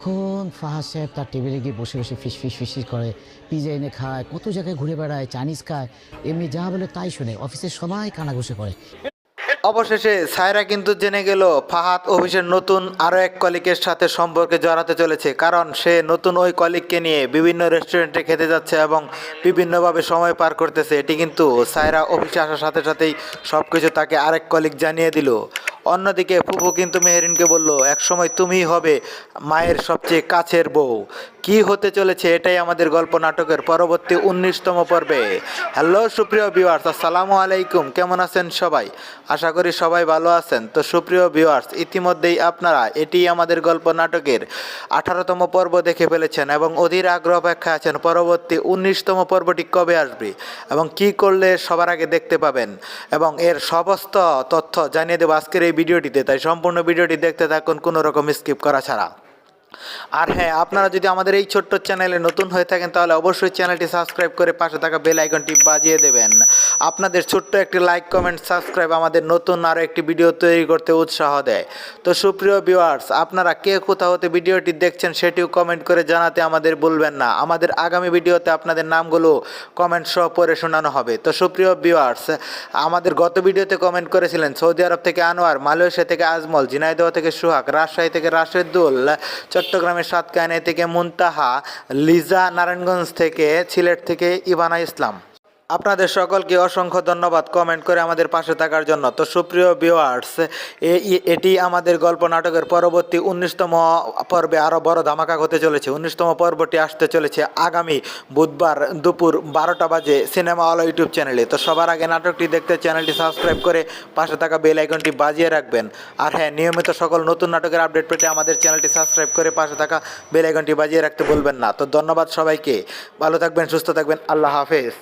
এখন ফাহাদ সাহেব তার টেবিলে গিয়ে বসে বসে ফিস ফিস ফিস করে পিজা এনে খায়, কত জায়গায় ঘুরে বেড়ায় চাইনিজ খায়, এমনি যা বলে তাই শুনে, অফিসের সবাই কানাঘুষে করে। অবশেষে সায়রা কিন্তু জেনে গেল ফাহাদ অফিসের নতুন আরও এক কলিকের সাথে সম্পর্কে জড়াতে চলেছে, কারণ সে নতুন ওই কলিককে নিয়ে বিভিন্ন রেস্টুরেন্টে খেতে যাচ্ছে এবং বিভিন্নভাবে সময় পার করতেছে। এটি কিন্তু সায়রা অফিসে আসার সাথে সাথেই সব কিছু তাকে আরেক কলিক জানিয়ে দিল। অন্যদিকে ফুফু কিন্তু মেহেরিনকে বলল একসময় তুমিই হবে মায়ের সবচেয়ে কাছের বউ। কি হতে চলেছে এটাই আমাদের গল্প নাটকের পরবর্তী উনিশতম পর্বে। হ্যালো, সুপ্রিয় ভিউয়ার্স আসসালামু আলাইকুম। কেমন আছেন সবাই? আশা করি সবাই ভালো আছেন। তো সুপ্রিয় ভিউয়ার্স ইতিমধ্যেই আপনারা এটি আমাদের গল্প নাটকের আঠারোতম পর্ব দেখে ফেলেছেন এবং অধীর আগ্রহ অপেক্ষা আছেন পরবর্তী উনিশতম পর্বটি কবে আসবে এবং কি করলে সবার আগে দেখতে পাবেন এবং এর সমস্ত তথ্য জানিয়ে দেবো আজকের এই ভিডিওটিতে। তাই সম্পূর্ণ ভিডিওটি দেখতে থাকুন, কোনো রকম স্কিপ করা ছাড়া। আর হ্যাঁ আপনারা যদি আমাদের এই ছোট্ট চ্যানেলে নতুন হয়ে থাকেন, তাহলে অবশ্যই চ্যানেলটি সাবস্ক্রাইব করে পাশে থাকা বেল আইকনটি বাজিয়ে দেবেন। আপনাদের ছোট্ট একটি লাইক কমেন্ট সাবস্ক্রাইব আমাদের নতুন আরও একটি ভিডিও তৈরি করতে উৎসাহ দেয়। তো সুপ্রিয় ভিউয়ার্স আপনারা কে কোথাও হতে ভিডিওটি দেখছেন সেটিও কমেন্ট করে জানাতে আমাদের বলবেন না। আমাদের আগামী ভিডিওতে আপনাদের নামগুলো কমেন্ট সহ পড়ে শোনানো হবে। তো সুপ্রিয় ভিউয়ার্স আমাদের গত ভিডিওতে কমেন্ট করেছিলেন সৌদি আরব থেকে আনোয়ার, মালয়েশিয়া থেকে আজমল, ঝিনাইদহ থেকে সোহাগ, রাজশাহী থেকে রাশেদুল, চট্টগ্রামের সাতকায়নে থেকে মুনতাহা, লিজা নারায়ণগঞ্জ থেকে সিলেট থেকে ইভানা ইসলাম। আপনাদের সকলকে অসংখ্য ধন্যবাদ কমেন্ট করে আমাদের পাশে থাকার জন্য। তো সুপ্রিয় ভিউয়ার্স এটি আমাদের গল্প নাটকের পরবর্তী উনিশতম পর্বে আরও বড় ধামাকা হতে চলেছে। উনিশতম পর্বটি আসতে চলেছে আগামী বুধবার দুপুর বারোটা বাজে সিনেমা হল ইউটিউব চ্যানেলে। তো সবার আগে নাটকটি দেখতে চ্যানেলটি সাবস্ক্রাইব করে পাশে থাকা বেল আইকনটি বাজিয়ে রাখবেন। আর হ্যাঁ নিয়মিত সকল নতুন নাটকের আপডেট পেতে আমাদের চ্যানেলটি সাবস্ক্রাইব করে পাশে থাকা বেল আইকনটি বাজিয়ে রাখতে বলবেন না। তো ধন্যবাদ সবাইকে। ভালো থাকবেন, সুস্থ থাকবেন। আল্লাহ হাফেজ।